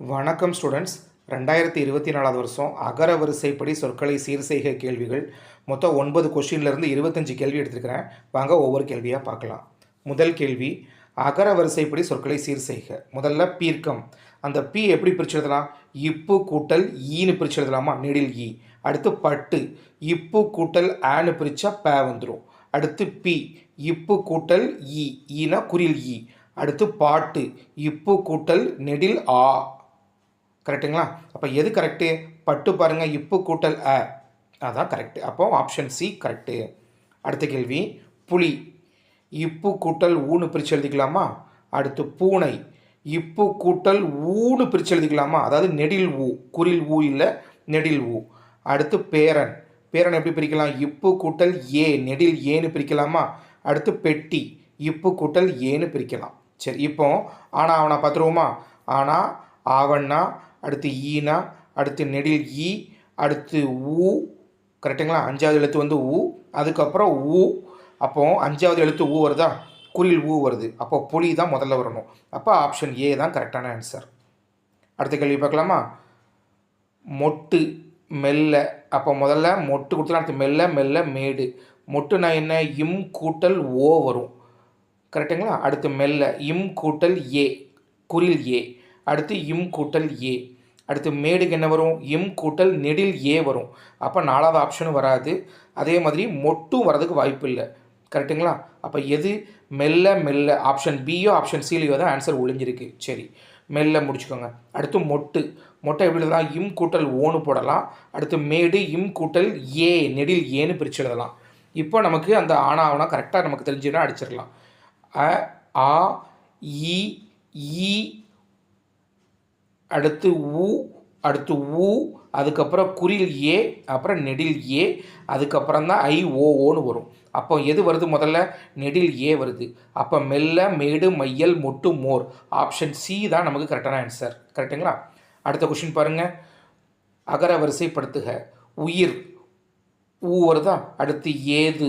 வணக்கம் ஸ்டூடெண்ட்ஸ் ரெண்டாயிரத்தி இருபத்தி நாலாவது வருஷம் அகர வரிசைப்படி சொற்களை சீர் செய்க கேள்விகள். மொத்தம் ஒன்பது கொஷின்லேருந்து இருபத்தஞ்சு கேள்வி எடுத்துருக்கிறேன். வாங்க ஒவ்வொரு கேள்வியாக பார்க்கலாம். முதல் கேள்வி அகர வரிசைப்படி சொற்களை சீர் செய்க. முதல்ல பீர்க்கம். அந்த பி எப்படி பிரிச்சு எழுதலாம்? இப்பு கூட்டல் ஈன்னு பிரிச்சு எழுதலாமா? நெடில் ஈ e. அடுத்து பட்டு. இப்பு கூட்டல் ஆன்னு பிரித்தா பே வந்துடும் அடுத்து பி. இப்பு கூட்டல் ஈ ஈனா குரில் ஈ அடுத்து பாட்டு. இப்பு கூட்டல் நெடில் ஆ. கரெக்டுங்களா? அப்போ எது கரெக்டு பட்டு பாருங்கள் இப்பு கூட்டல் அ. அதான் கரெக்டு அப்போ ஆப்ஷன் சி கரெக்டு அடுத்த கேள்வி புலி. இப்பு கூட்டல் ஊன்னு பிரித்து எழுதிக்கலாமா? அடுத்து பூனை. இப்பு கூட்டல் ஊன்னு பிரித்து எழுதிக்கலாமா? அதாவது நெடில் ஊ. குரில் ஊ இல்லை நெடில் ஊ. அடுத்து பேரன். பேரன் எப்படி பிரிக்கலாம்? இப்பு கூட்டல் ஏ. நெடில் ஏன்னு பிரிக்கலாமா? அடுத்து பெட்டி. இப்பு கூட்டல் ஏன்னு பிரிக்கலாம். சரி இப்போ ஆனால் அவனை பார்த்துருவோமா? ஆனால் ஆவண்ணா அடுத்து ஈனா அடுத்து நெடில் ஈ அடுத்து ஊ. கரெக்டுங்களா? அஞ்சாவது எழுத்து வந்து ஊ. அதுக்கப்புறம் ஊ. அப்போ அஞ்சாவது எழுத்து ஊ வருதா? குறில் ஊ வருது. அப்போ புலி தான் முதல்ல வரணும். அப்போ ஆப்ஷன் ஏ தான் கரெக்டான ஆன்சர் அடுத்த கேள்வி பார்க்கலாமா? மொட்டு மெல்ல. அப்போ முதல்ல மொட்டு கொடுத்தா அடுத்து மெல்ல மெல்ல மேடு. மொட்டுனா என்ன? இம் கூட்டல் ஓ வரும். கரெக்டுங்களா? அடுத்து மெல்ல. இம் கூட்டல் ஏ. குரில் ஏ. அடுத்து இம் கூட்டல் ஏ. அடுத்து மேடுக்கு என்ன வரும்? இம் கூட்டல் நெடில் ஏ வரும். அப்போ நாலாவது ஆப்ஷனும் வராது. அதே மாதிரி மொட்டும் வரதுக்கு வாய்ப்பு இல்லை. கரெக்டுங்களா அப்போ எது? மெல்ல மெல்ல ஆப்ஷன் பியோ ஆப்ஷன் சிலையோ தான் ஆன்சர் ஒளிஞ்சிருக்கு. சரி. மெல்ல முடிச்சுக்கோங்க. அடுத்து மொட்டு. மொட்டை எப்படி எழுதலாம்? இம் கூட்டல் ஓன்னு போடலாம். அடுத்து மேடு இம் கூட்டல் ஏ நெடில் ஏன்னு பிரித்து எழுதலாம். இப்போ நமக்கு அந்த ஆனாவனா கரெக்டாக நமக்கு தெரிஞ்சுன்னா அடிச்சிடலாம். அ ஆ இ அடுத்து ஊ அடுத்து ஊ அதுக்கப்புறம் குறில் ஏ அப்புறம் நெடில் ஏ அதுக்கப்புறம் தான் ஐ ஓ ஓன்னு வரும். அப்போ எது வருது முதல்ல? நெடில் ஏ வருது. அப்போ மெல்ல மேடு மையல் மொட்டு மோர். ஆப்ஷன் சி தான் நமக்கு கரெக்டான ஆன்சர். கரெக்டுங்களா அடுத்த கொஷின் பாருங்கள் அகர வரிசைப்படுத்துக. உயிர். ஊ வருதா? அடுத்து ஏது?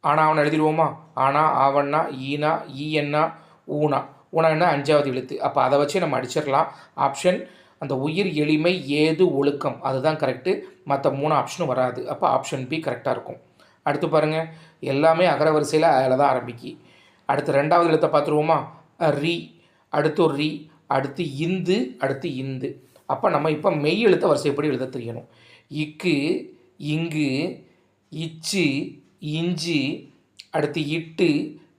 ஆனா அவனை எழுதிடுவோமா? ஆனா ஆவண்ணா ஈனா ஈஎன்னா ஊனா. ஊனான்னா அஞ்சாவது எழுத்து. அப்போ அதை வச்சு நம்ம அடிச்சிடலாம். ஆப்ஷன் அந்த உயிர் எளிமை ஏது ஒழுக்கம். அதுதான் கரெக்டு மற்ற மூணு ஆப்ஷனும் வராது. அப்போ ஆப்ஷன் பி கரெக்டாக இருக்கும். அடுத்து பாருங்கள் எல்லாமே அகரவரிசையில் அதில் தான் ஆரம்பிக்கி. அடுத்து ரெண்டாவது எழுத்தை பார்த்துருவோமா? ரி. அடுத்து ரி. அடுத்து இந்து அடுத்து இந்து. அப்போ நம்ம இப்போ மெய் எழுத்த வரிசைப்படி எழுத தெரியணும். இக்கு இங்கு இச்சு இஞ்சி அடுத்து இட்டு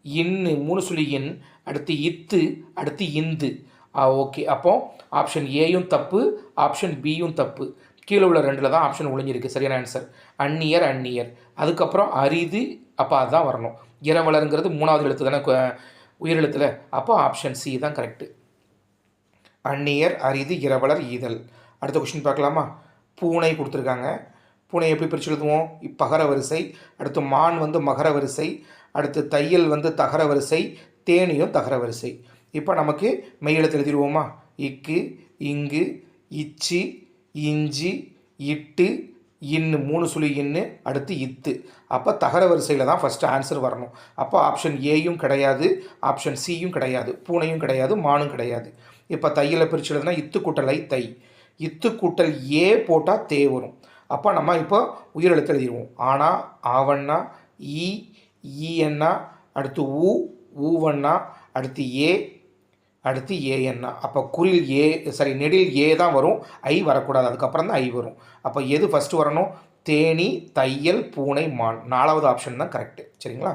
இன்னு மூணு சொல்லி இன் அடுத்து இத்து அடுத்து இந்து. ஆ ஓகே. அப்போ ஆப்ஷன் ஏயும் தப்பு ஆப்ஷன் பியும் தப்பு. கீழே உள்ள ரெண்டில் தான் ஆப்ஷன் ஒளிஞ்சிருக்கு. சரியான ஆன்சர் அந்நியர் அந்நியர். அதுக்கப்புறம் அரிது அப்போ அதுதான் வரணும். இரவலருங்கிறது மூணாவது எழுத்து தானே உயிரெழுத்தில் அப்போ ஆப்ஷன் சி தான் கரெக்டு அந்நியர் அரிது இரவலர் ஈதல். அடுத்த கொஷின் பார்க்கலாமா? பூனை கொடுத்துருக்காங்க. பூனை எப்படி பிரித்து எழுதுவோம் இப்பகர வரிசை அடுத்து மான் வந்து மகர வரிசை அடுத்து தையல் வந்து தகர வரிசை தேனியும் தகர வரிசை. இப்போ நமக்கு மெய்யெழுத்து எழுதிடுவோமா? இக்கு இங்கு இச்சி இஞ்சி இட்டு இன்னு மூணு சுழி இன்னு அடுத்து இத்து. அப்போ தகர வரிசையில் தான் ஃபஸ்ட்டு ஆன்சர் வரணும். அப்போ ஆப்ஷன் ஏயும் கிடையாது ஆப்ஷன் சியும் கிடையாது பூனையும் கிடையாது மானும் கிடையாது. இப்போ தையலை பிரிச்சு எழுதுனா இத்து கூட்டலை தை. இத்து கூட்டல் ஏ போட்டால் தே வரும். அப்போ நம்ம இப்போ உயிரெழுத்து எழுதிடுவோம் ஆனா ஆவண்ணா ஈ ஈஎன்னா அடுத்து ஊ ஊவண்ணா அடுத்து ஏ அடுத்து ஏஎன்னா அப்போ குறில் ஏ சாரி நெடில் ஏ தான் வரும். ஐ வரக்கூடாது. அதுக்கப்புறம் தான் ஐ வரும். அப்போ எது ஃபஸ்ட்டு வரணும்? தேனி தையல் பூனை மான். நாலாவது ஆப்ஷன் தான் கரெக்டு சரிங்களா?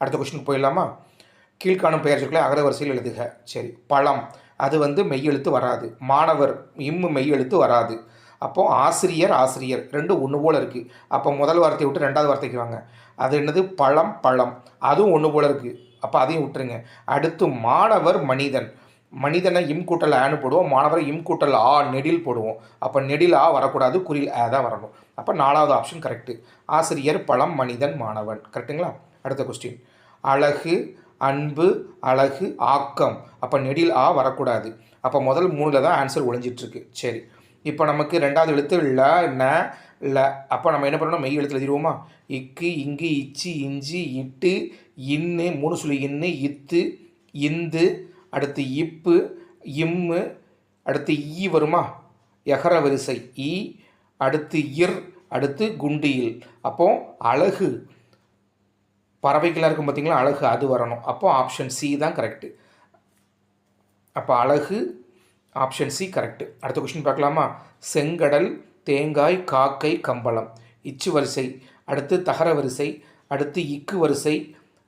அடுத்த கொஸ்டின் போயிடலாமா? கீழ்காணும் பெயர் சொற்களை அகர வரிசையில் எழுதுக. சரி பழம். அது வந்து மெய்யெழுத்து வராது. மாணவர் இம்மு மெய்யெழுத்து வராது. அப்போ ஆசிரியர் ஆசிரியர். ரெண்டும் ஒன்று போல் இருக்குது அப்போ முதல் வார்த்தையை விட்டு ரெண்டாவது வார்த்தைக்கு வாங்க. அது என்னது? பழம் பழம். அதுவும் ஒன்று போல் இருக்குது அப்போ அதையும் விட்டுருங்க. அடுத்து மாணவர் மனிதன். மனிதனை இம் கூட்டல் ஆன்னு போடுவோம். மாணவரை இம் கூட்டல் ஆ நெடில் போடுவோம். அப்போ நெடில் ஆ வரக்கூடாது குறில் ஆ தான் வரணும். அப்போ நாலாவது ஆப்ஷன் கரெக்டு ஆசிரியர் பழம் மனிதன் மாணவன். கரெக்டுங்களா அடுத்த கொஸ்டின் அழகு அன்பு அழகு ஆக்கம். அப்போ நெடில் ஆ வரக்கூடாது. அப்போ முதல் மூணில் தான் ஆன்சர் ஒழிஞ்சிட்ருக்கு சரி. இப்போ நமக்கு ரெண்டாவது எழுத்து ல ந ல. அப்போ நம்ம என்ன பண்ணணும்? மெய் எழுத்து எழுதிடுவோமா? இக்கு இங்கு இச்சி இஞ்சி இட்டு இன்னு மூணு சொல்லி இன்னு இத்து இந்து அடுத்து இப்பு இம்மு அடுத்து ஈ வருமா? எகர வரிசை ஈ அடுத்து இர் அடுத்து குண்டியில். அப்போ அழகு. பறவைகளாக இருக்கும் பார்த்தீங்களா அழகு அது வரணும். அப்போ ஆப்ஷன் சி தான் கரெக்டு அப்போ அழகு ஆப்ஷன் சி கரெக்டு அடுத்த கொஸ்டின் பார்க்கலாமா? செங்கடல் தேங்காய் காக்கை கம்பளம். இச்சு வரிசை அடுத்து தகர வரிசை அடுத்து இக்கு வரிசை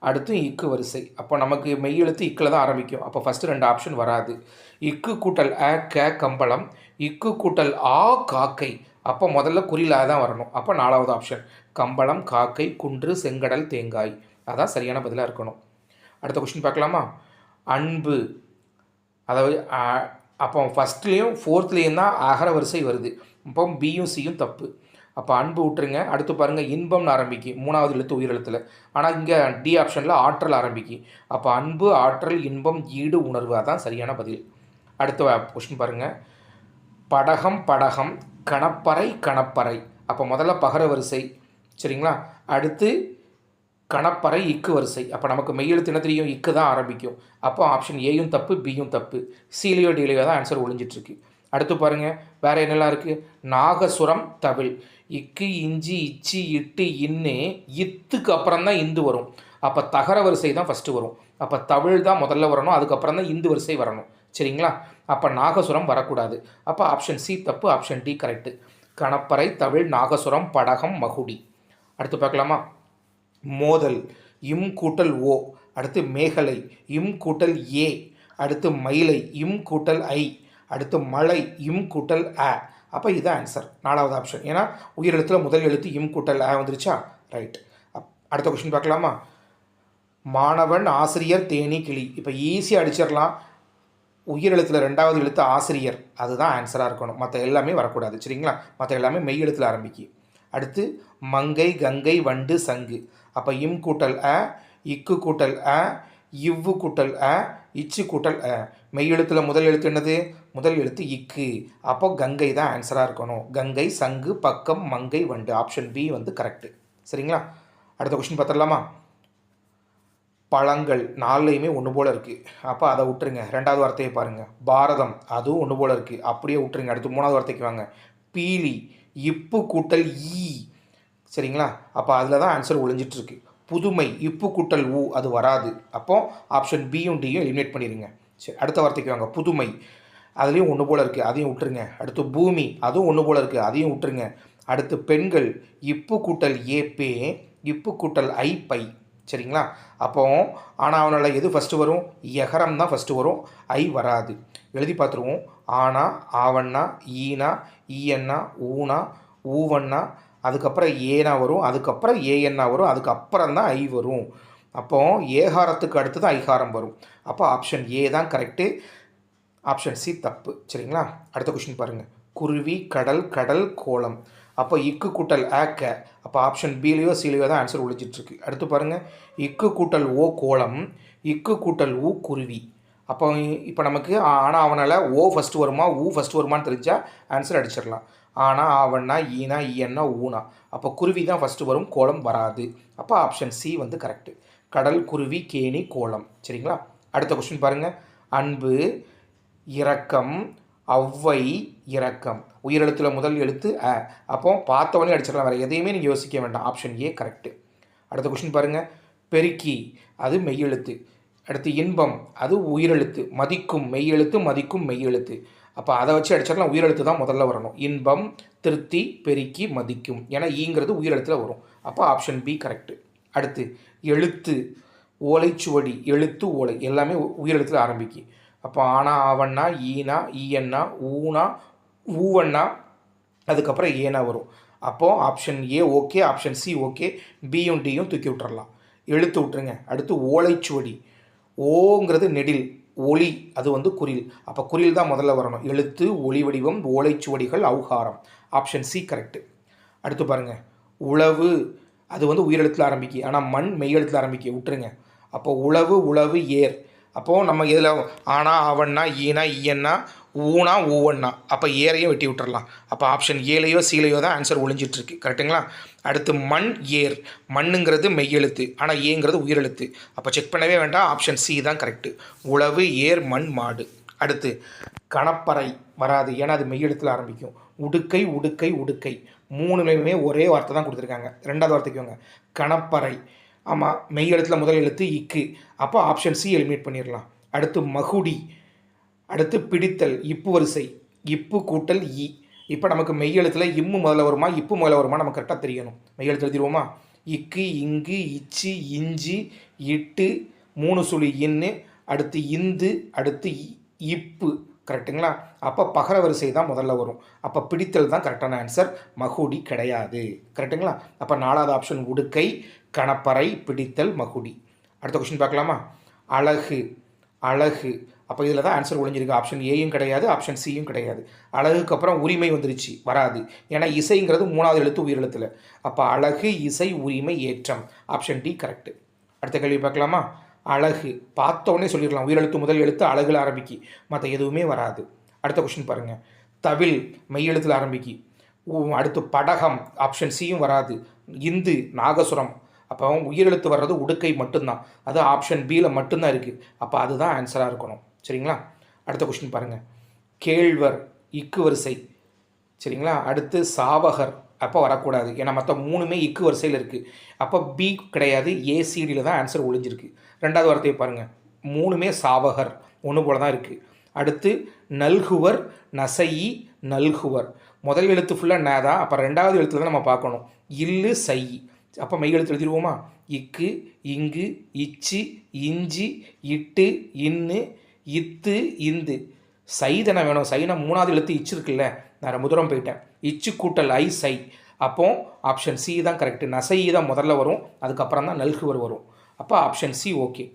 அடுத்து இக்கு வரிசை. அப்போ நமக்கு மெய் எழுத்து இக்கில் தான் ஆரம்பிக்கும். அப்போ ஃபஸ்ட்டு ரெண்டு ஆப்ஷன் வராது. இக்கு கூட்டல் அ க கம்பளம். இக்கு கூட்டல் ஆ காக்கை. அப்போ முதல்ல குறிலாக தான் வரணும். அப்போ நாலாவது ஆப்ஷன் கம்பளம் காக்கை குன்று செங்கடல் தேங்காய். அதான் சரியான பதிலாக இருக்கணும். அடுத்த கொஷின் பார்க்கலாமா? அன்பு. அதாவது அப்போ ஃபஸ்ட்லேயும் ஃபோர்த்லேயும் தான் அகர வரிசை வருது. இப்போ பியும் சியும் தப்பு. அப்போ அன்பு விட்டுருங்க அடுத்து பாருங்கள் இன்பம்னு ஆரம்பிக்கு. மூணாவது எழுத்து உயிரெழுத்தில். ஆனால் இங்கே டி ஆப்ஷனில் ஆற்றல் ஆரம்பிக்கு. அப்போ அன்பு ஆற்றல் இன்பம் ஈடு உணர்வு அதான் சரியான பதில். அடுத்த கொஸ்டின் பாருங்கள் படகம் படகம் கணப்பறை கணப்பறை. அப்போ முதல்ல பகர வரிசை. சரிங்களா? அடுத்து கணப்பறை இக்கு வரிசை. அப்போ நமக்கு மெய்யெழுத்து என்ன தெரியும்? இக்கு தான் ஆரம்பிக்கும். அப்போ ஆப்ஷன் ஏயும் தப்பு பியும் தப்பு. சீலியோ டீலியோ தான் ஆன்சர் ஒழிஞ்சிட்ருக்கு அடுத்து பாருங்கள் வேறு என்னெல்லாம் இருக்குது நாகசுரம் தமிழ் இக்கு இஞ்சி இச்சி இட்டு இன்னு இத்துக்கு அப்புறம் தான் இந்து வரும். அப்போ தகர வரிசை தான் ஃபஸ்ட்டு வரும். அப்போ தமிழ் தான் முதல்ல வரணும் அதுக்கப்புறம் தான் இந்து வரிசை வரணும். சரிங்களா? அப்போ நாகசுரம் வரக்கூடாது. அப்போ ஆப்ஷன் சி தப்பு ஆப்ஷன் டி கரெக்டு கணப்பறை தமிழ் நாகசுரம் படகம் மகுடி. அடுத்து பார்க்கலாமா? மோதல் இம் கூட்டல் ஓ அடுத்து மேகலை இம் கூட்டல் ஏ அடுத்து மயிலை இம் கூட்டல் ஐ அடுத்து மலை இம் கூட்டல் அ. அப்போ இதுதான் ஆன்சர் நாலாவது ஆப்ஷன் ஏன்னா உயிரெழுத்தில் முதல் எழுத்து இம் கூட்டல் அ வந்துருச்சா? ரைட் அடுத்த கொஸ்டின் பார்க்கலாமா? மாணவன் ஆசிரியர் தேனி கிளி. இப்போ ஈஸியாக அடிச்சிடலாம். உயிரெழுத்தில் ரெண்டாவது எழுத்து ஆசிரியர். அதுதான் ஆன்சராக இருக்கணும். மற்ற எல்லாமே வரக்கூடாது. சரிங்களா? மற்ற எல்லாமே மெய் எழுத்தில் ஆரம்பிக்கு. அடுத்து மங்கை கங்கை வண்டு சங்கு. அப்போ இம் கூட்டல் அ இக்கு கூட்டல் அ இவ்வு கூட்டல் அ இச்சு கூட்டல் அ. மெய் எழுத்தில் முதல் எழுத்து என்னது? முதல் எழுத்து இக்கு. அப்போ கங்கை தான் ஆன்சராக இருக்கணும். கங்கை சங்கு பக்கம் மங்கை வண்டு. ஆப்ஷன் பி வந்து கரெக்டு சரிங்களா? அடுத்த கொஸ்டின் பார்த்துடலாமா? பழங்கள் நாலுலையுமே ஒன்று போல் இருக்குது அப்போ அதை விட்டுருங்க. ரெண்டாவது வார்த்தையை பாருங்கள் பாரதம் அதுவும் ஒன்று போல் இருக்குது அப்படியே விட்டுருங்க. அடுத்து மூணாவது வார்த்தைக்கு வாங்க. பீலி இப்பு கூட்டல் ஈ. சரிங்களா? அப்போ அதில் தான் ஆன்சர் ஒழிஞ்சிட்ருக்கு புதுமை இப்பு கூட்டல் ஊ அது வராது. அப்போ ஆப்ஷன் பியும் டியும் எலிமினேட் பண்ணிடுங்க சரி அடுத்த வார்த்தைக்கு வாங்க. புதுமை. அதுலேயும் ஒன்று போல் இருக்குது அதையும் விட்டுருங்க. அடுத்து பூமி அதுவும் ஒன்று போல் இருக்குது அதையும் விட்டுருங்க. அடுத்து பெண்கள் இப்பு கூட்டல் ஏ பே இப்பு கூட்டல் ஐ பை. சரிங்களா? அப்போ ஆனால் அவனால் எது ஃபஸ்ட்டு வரும்? எகரம் தான் ஃபஸ்ட்டு வரும். ஐ வராது. எழுதி பார்த்துருவோம். ஆனா ஆவண்ணா ஈனா ஈயண்ணா ஊனா ஊவண்ணா அதுக்கப்புறம் ஏனா வரும் அதுக்கப்புறம் ஏஎன்னா வரும் அதுக்கப்புறம் தான் ஐ வரும். அப்போ ஏகாரத்துக்கு அடுத்து தான் ஐகாரம் வரும். அப்போ ஆப்ஷன் ஏ தான் கரெக்டு ஆப்ஷன் சி தப்பு. சரிங்களா? அடுத்த கொஷின் பாருங்கள் குருவி கடல் கடல் கோலம். அப்போ இக்கு கூட்டல் ஆக்க அப்போ ஆப்ஷன் பிலேயோ சிலேயோ தான் ஆன்சர் ஒழிச்சிட்ருக்கு அடுத்து பாருங்கள் இக்கு கூட்டல் ஓ கோலம். இக்கு கூட்டல் ஊ குருவி. அப்போ இப்போ நமக்கு ஆனால் அவனால் ஓ ஃபஸ்ட்டு வருமா ஊ ஃபஸ்ட்டு வருமான்னு தெரிஞ்சால் ஆன்சர் அடிச்சிடலாம். ஆனால் அவன்னா ஈனா ஈயன்னா ஊனா. அப்போ குருவி தான் ஃபஸ்ட்டு வரும் கோலம் வராது. அப்போ ஆப்ஷன் சி வந்து கரெக்டு கடல் குருவி கேணி கோலம். சரிங்களா? அடுத்த கொஸ்டின் பாருங்கள் அன்பு இரக்கம் ஔவை இரக்கம். உயிரெழுத்தில் முதல் எழுத்து அ. அப்போ பார்த்தவொடனே அடிச்சிடலாம் வேறு எதையுமே நீங்கள் யோசிக்க வேண்டாம். ஆப்ஷன் ஏ கரெக்டு அடுத்த கொஸ்டின் பாருங்கள் பெருக்கி அது மெய்யெழுத்து. அடுத்து இன்பம் அது உயிரெழுத்து. மதிக்கும் மெய்யெழுத்து மதிக்கும் மெய்யெழுத்து. அப்போ அதை வச்சு அடிச்சாலும் உயிரெழுத்து தான் முதல்ல வரணும். இன்பம் திருப்தி பெருக்கி மதிக்கும். ஏன்னா ஈங்கிறது உயிரெழுத்தில் வரும். அப்போ ஆப்ஷன் பி கரெக்டு அடுத்து எழுத்து ஓலைச்சுவடி எழுத்து ஓலை. எல்லாமே உயிரெழுத்தில் ஆரம்பிக்கு. அப்போ ஆனா ஆவண்ணா ஈனா ஈயண்ணா ஊனா ஊவண்ணா அதுக்கப்புறம் ஏனா வரும். அப்போது option A okay option C okay பியும் டியும் தூக்கி விட்டுறலாம். எழுத்து விட்டுருங்க. அடுத்து ஓலைச்சுவடி. ஓங்கிறது நெடில் ஒளி அது வந்து குறில் அப்போ குறில் தான் முதல்ல வரணும். எழுத்து ஒளி வடிவம் ஓலைச்சுவடிகள் அவுகாரம். ஆப்ஷன் சி கரெக்டு அடுத்து பாருங்கள் உழவு அது வந்து உயிரெழுத்தில் ஆரம்பிக்கு. ஆனால் மண் மெய்யெழுத்தில் ஆரம்பிக்க. விட்டுருங்க. அப்போ உழவு உழவு ஏர். அப்போது நம்ம இதில் ஆனா அவண்ணா ஈனா ஈயன்னா ஊனா ஊவண்ணா அப்போ ஏரையும் வெட்டி விட்டுறலாம். அப்போ ஆப்ஷன் ஏலையோ சீலையோ தான் ஆன்சர் ஒழிஞ்சிட்ருக்கு கரெக்டுங்களா அடுத்து மண் ஏர். மண்ணுங்கிறது மெய்யெழுத்து. ஆனால் ஏங்கிறது உயிரெழுத்து. அப்போ செக் பண்ணவே வேண்டாம். ஆப்ஷன் சி தான் கரெக்டு உழவு ஏர் மண் மாடு. அடுத்து கணப்பறை வராது. ஏன்னா அது மெய்யெழுத்தில் ஆரம்பிக்கும். உடுக்கை உடுக்கை உடுக்கை. மூணுலையுமே ஒரே வார்த்தை தான் கொடுத்துருக்காங்க. ரெண்டாவது வார்த்தைக்கு வாங்க. கணப்பறை. ஆமாம் மெய்யெழுத்தில் முதல் எழுத்து இக்கு. அப்போ ஆப்ஷன் சி எலிமினேட் பண்ணிடலாம் அடுத்து மகுடி அடுத்து பிடித்தல் இப்பு வரிசை இப்பு கூட்டல் இ. இப்போ நமக்கு மெய்யெழுத்தில் இம்மு முதல்ல வருமா இப்பு முதல்ல வருமா நம்ம கரெக்டாக தெரியணும். மெய்யெழுத்து எழுதிடுவோமா இக்கு இங்கு இச்சு இஞ்சி இட்டு மூணு சுழி இன்னு அடுத்து இந்து அடுத்து இ- இப்பு. கரெக்டுங்களா அப்போ பகர வரிசை தான் முதல்ல வரும். அப்போ பிடித்தல் தான் கரெக்டான ஆன்சர் மகுடி கிடையாது. கரெக்டுங்களா அப்போ நாலாவது ஆப்ஷன் உடுக்கை கணப்பறை பிடித்தல் மகுடி. அடுத்த கொஸ்டின் பார்க்கலாமா? அழகு அழகு. அப்போ இதில் தான் ஆன்சர் ஒழிஞ்சிருக்கு ஆப்ஷன் ஏயும் கிடையாது ஆப்ஷன் சியும் கிடையாது. அழகுக்கு அப்புறம் உரிமை வந்துருச்சு வராது. ஏன்னா இசைங்கிறது மூணாவது எழுத்து உயிரெழுத்தில். அப்போ அழகு இசை உரிமை ஏற்றம். ஆப்ஷன் டி கரெக்டு அடுத்த கேள்வி பார்க்கலாமா? அழகு. பார்த்தோன்னே சொல்லிடலாம். உயிரெழுத்து முதல் எழுத்து அழகுல ஆரம்பிக்கி. மற்ற எதுவுமே வராது. அடுத்த கொஷின் பாருங்கள் தவில் மெய்யெழுத்தில் ஆரம்பிக்கி. அடுத்து படகம். ஆப்ஷன் சியும் வராது. இந்து நாகசுரம். அப்போ உயிரெழுத்து வர்றது உடுக்கை மட்டும்தான். அது ஆப்ஷன் பியில் மட்டும்தான் இருக்குது அப்போ அதுதான் ஆன்சராக இருக்கணும். சரிங்களா? அடுத்த கொஸ்டின் பாருங்கள் கேழ்வர் இக்கு வரிசை சரிங்களா? அடுத்து சாவகர். அப்போ வரக்கூடாது. ஏன்னா மற்ற மூணுமே இக்கு வரிசையில் இருக்குது அப்போ பி கிடையாது. ஏசிடியில் தான் ஆன்சர் ஒழிஞ்சிருக்கு ரெண்டாவது வார்த்தையை பாருங்கள் மூணுமே சாவகர். ஒன்று போல தான் இருக்குது அடுத்து நல்குவர் நசையி நல்குவர். முதல் எழுத்து ஃபுல்லாக நே தான். அப்போ ரெண்டாவது எழுத்துல தான் நம்ம பார்க்கணும். இல்லு சை அப்போ மெய்கெழுத்து எழுதிடுவோமா இக்கு இங்கு இச்சி இஞ்சி இட்டு இன்னு இத்து இந்து. சைதனை வேணும். சைனா மூணாவது எழுத்து இச்சு இருக்குல்ல. நான் ரொம்ப தூரம் போயிட்டேன். இச்சு கூட்டல் ஐ சை. அப்போ ஆப்ஷன் சி தான் கரெக்டு நசை தான் முதல்ல வரும். அதுக்கப்புறம் தான் நல்குவர் வரும். அப்போ ஆப்ஷன் சி ஓகே